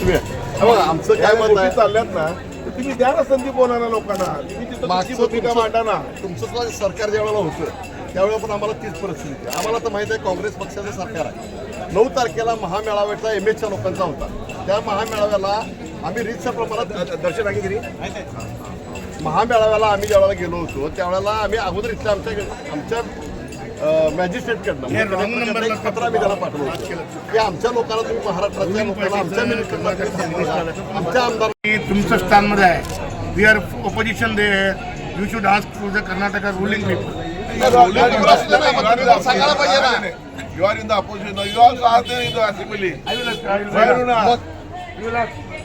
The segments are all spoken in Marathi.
तुम्ही बघा, आमचं काय मत आहे? चालल्यात ना तुम्ही द्या ना संधी बोलायला लोकांना. तुम्ही मागचं भूमिका मांडा ना. तुमचं सुद्धा सरकार ज्या वेळेला होतं त्यावेळेला पण आम्हाला तीच परिस्थिती होती. आम्हाला तर माहिती आहे काँग्रेस पक्षाचं सरकार आहे. नऊ तारखेला महामेळाव्याचा एम एचच्या लोकांचा होता. त्या महामेळाव्याला आम्ही रीतच्या प्रमाणात दर्शन आहे घरी महामेळाव्याला आम्ही ज्यावेळेला गेलो होतो त्यावेळेला आम्ही अगोदर इथल्या आमच्या आमच्या मॅजिस्ट्रेटकडनं पत्र आम्ही त्याला पाठवलं होतं. की आमच्या लोकांना तुम्ही महाराष्ट्रातल्या लोकांना आमच्या मिनिस्टरला. आमच्या आमदार तुमचं स्थानमध्ये आहे. We are opposition they you should ask to the Karnataka ruling people सांगायला पाहिजे ना. You are in the opposition. No, you also are there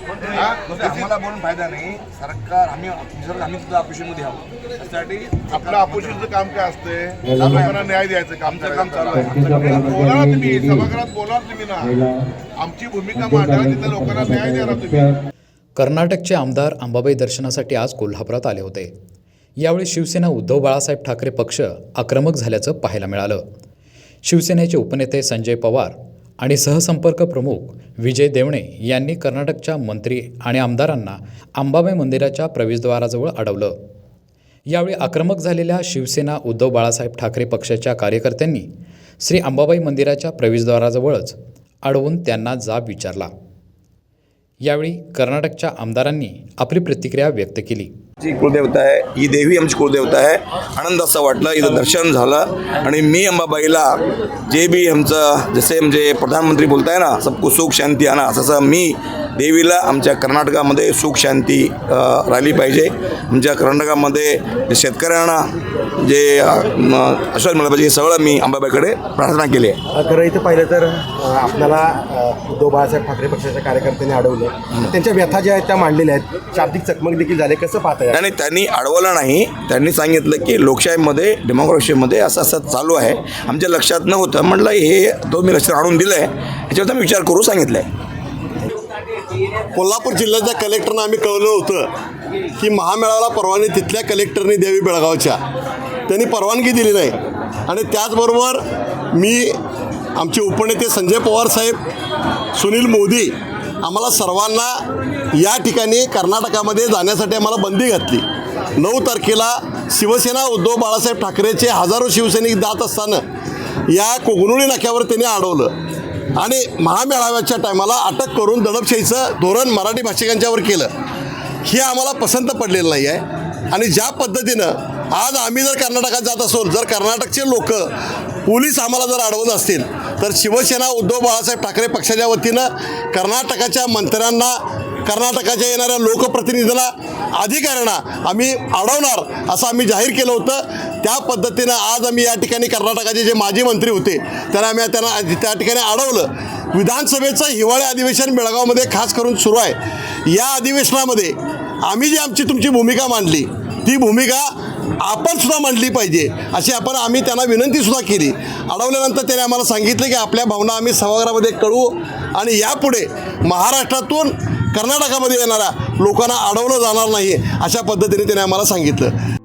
आम्हाला बोलून फायदा नाही. सरकार आम्ही जर आम्ही सुद्धा ऑफिसमध्ये आहोत. त्यासाठी आपलं ऑपोजिशनचं काम काय असते लोकांना न्याय द्यायचं काम काम चालू आहे. बोला तुम्ही सभागृहात बोला ना तुम्ही ना. आमची भूमिका मांडा तिथे लोकांना न्याय द्या ना तुम्ही कर्नाटकचे आमदार अंबाबाई दर्शनासाठी आज कोल्हापुरात आले होते. यावेळी शिवसेना उद्धव बाळासाहेब ठाकरे पक्ष आक्रमक झाल्याचं पाहायला मिळालं. शिवसेनेचे उपनेते संजय पवार आणि सहसंपर्क प्रमुख विजय देवणे यांनी कर्नाटकच्या मंत्री आणि आमदारांना अंबाबाई मंदिराच्या प्रवेशद्वाराजवळ अडवलं. यावेळी आक्रमक झालेल्या शिवसेना उद्धव बाळासाहेब ठाकरे पक्षाच्या कार्यकर्त्यांनी श्री अंबाबाई मंदिराच्या प्रवेशद्वाराजवळच अडवून त्यांना जाब विचारला. यावेळी कर्नाटकच्या आमदारांनी आपली प्रतिक्रिया व्यक्त केली. जी कुलदेवता आहे ही देवी आमची कुलदेवता आहे. आनंद असं वाटलं इथं दर्शन झालं. आणि मी अंबाबाईला जे बी आमचं जसे म्हणजे प्रधानमंत्री बोलताय ना सबको सुख शांती आणा तसं मी देवीला आमच्या कर्नाटकामध्ये सुख शांती राहिली पाहिजे. आमच्या कर्नाटकामध्ये जे शेतकऱ्यांना जे आश्वासन मिळालं पाहिजे हे सगळं मी अंबाबाईकडे प्रार्थना केली आहे. खरं इथं पाहिलं तर आपल्याला उद्धव बाळासाहेब ठाकरे पक्षाच्या कार्यकर्त्यांनी अडवलं त्यांच्या व्यथा ज्या आहेत त्या मांडलेल्या आहेत. शाब्दिक चकमक देखील झाले. कसं पाहताय आणि त्यांनी अडवलं नाही. त्यांनी सांगितलं की लोकशाहीमध्ये डेमोक्रेसीमध्ये असं असं चालू आहे. आमच्या लक्षात नव्हतं. म्हटलं हे तो मी लक्षात आणून दिलं आहे याच्यावर आम्ही विचार करू सांगितलं आहे कोल्हापूर जिल्ह्याच्या कलेक्टरनं आम्ही कळवलं होतं की महामेळाव्याला परवानगी तिथल्या कलेक्टरनी द्यावी बेळगावच्या. त्यांनी परवानगी दिली नाही. आणि त्याचबरोबर मी आमचे उपनेते संजय पवार साहेब सुनील मोदी आम्हाला सर्वांना या ठिकाणी कर्नाटकामध्ये जाण्यासाठी आम्हाला बंदी घातली. नऊ तारखेला शिवसेना उद्धव बाळासाहेब ठाकरेचे हजारो शिवसैनिक जात असताना या कोगनुळी नाक्यावर त्यांनी अडवलं आणि महामेळाव्याच्या टायमाला अटक करून दडपशाहीचं धोरण मराठी भाषिकांच्यावर केलं. हे आम्हाला पसंत पडलेलं नाही आहे. आणि ज्या पद्धतीनं आज आम्ही जर कर्नाटकात जात असो जर कर्नाटकचे लोक पोलीस आम्हाला जर अडवत असतील तर शिवसेना उद्धव बाळासाहेब ठाकरे पक्षाच्या वतीनं कर्नाटकाच्या मंत्र्यांना कर्नाटकाच्या येणाऱ्या लोकप्रतिनिधींना अधिकाऱ्यांना आम्ही अडवणार असं आम्ही जाहीर केलं होतं. त्या पद्धतीनं आज आम्ही या ठिकाणी कर्नाटकाचे जे माजी मंत्री होते त्यांना आम्ही त्यांना त्या ठिकाणी अडवलं विधानसभेचं हिवाळी अधिवेशन बेळगावमध्ये खास करून सुरू आहे. या अधिवेशनामध्ये आम्ही जी आमची तुमची भूमिका मांडली ती भूमिका आपण सुद्धा मांडली पाहिजे. अशी आपण आम्ही त्यांना विनंतीसुद्धा केली. अडवल्यानंतर त्याने आम्हाला सांगितलं की आपल्या भावना आम्ही सभागृहामध्ये कळवू आणि यापुढे महाराष्ट्रातून कर्नाटकामध्ये येणाऱ्या लोकांना अडवलं जाणार नाही अशा पद्धतीने त्याने आम्हाला सांगितलं.